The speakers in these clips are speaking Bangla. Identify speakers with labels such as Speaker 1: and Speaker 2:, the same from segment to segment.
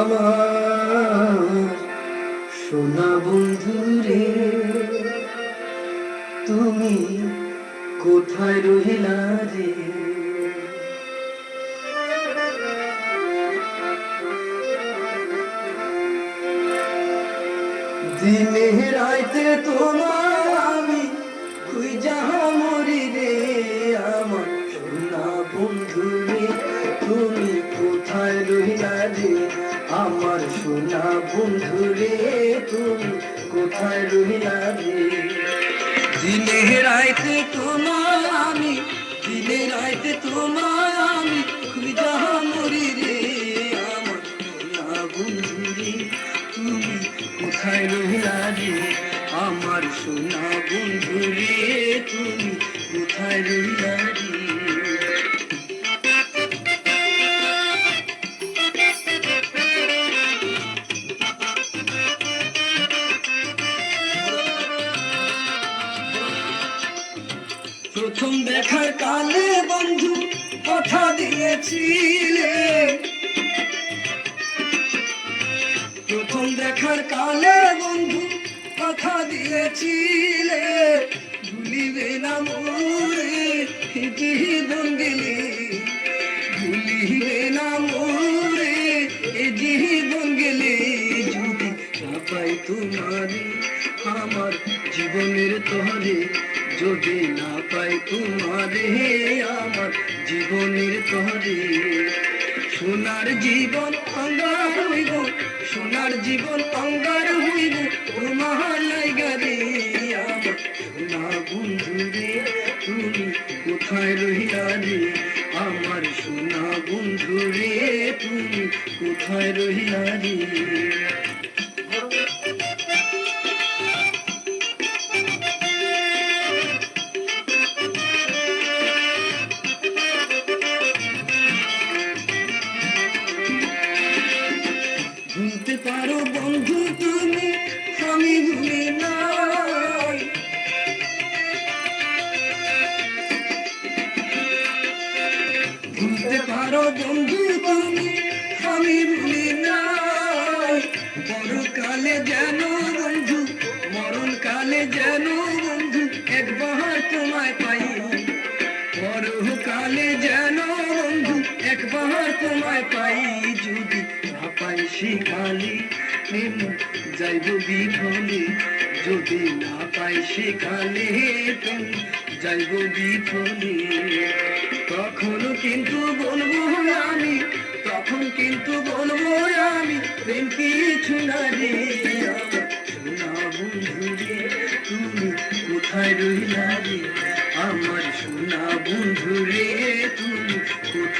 Speaker 1: আমার। সোনা বন্ধু রে তুমি কোথায় রহিলা রে? দিনে রাইতে তোমার সোনা বন্ধু রে তুমি কোথায় রহিলা রে দিনে রাইতে তোমার আমি, দিনে রাইতে তোমার আমি খুঁজা মরি রে আমার সোনা বন্ধু তুমি কোথায় রহিলা রে আমার সোনা বন্ধু রে তুমি কোথায় রহিলা প্রথম দেখার কালে বন্ধু কথা দিয়েছিলে। প্রথম দেখার কালে বন্ধু কথা দিয়েছিলে। ভুলিবে না মোরে জীবন গেলে ভুলিবে না মোরে এ জীবন গেলে যদি না পাই তোমারে, আমার জীবনের তরে যদি না পাই তোমারে আমার জীবনের তরে। সোনার জীবন অঙ্গার হইব, সোনার জীবন অঙ্গার হইব, তোমার লাইগারে আমার। সোনা বন্ধু রে, তুমি কোথায় রহিলা রে? আমার সোনা বন্ধু রে, তুমি কোথায় রহিলা রে? তোমায় পাই। পরকালে যেন বন্ধু একবার তোমায় পাই। যদি না পাই সেকালে প্রেম যাইব বিফলে। যদি না পাই সেকালে প্রেম যাইব বিফলে। তখন কিন্তু বলব আমি, তখন কিন্তু বলব আমি, প্রেম কিছু না রে। সোনা বন্ধু রে তুমি কোথায়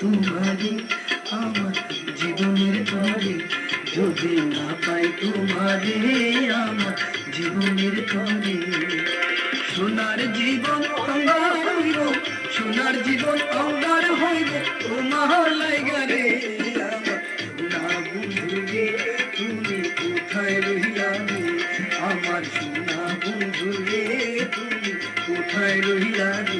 Speaker 1: তোমারে, আমার জীবনের যদি না পাই তোমারে, আমার জীবনের সোনার জীবন অঙ্গার হইব সোনার জীবন অঙ্গার হইব তোমার আমার রে কোথায় রহিলা রে। আমার সোনা তুমি কোথায় রহিলা রে।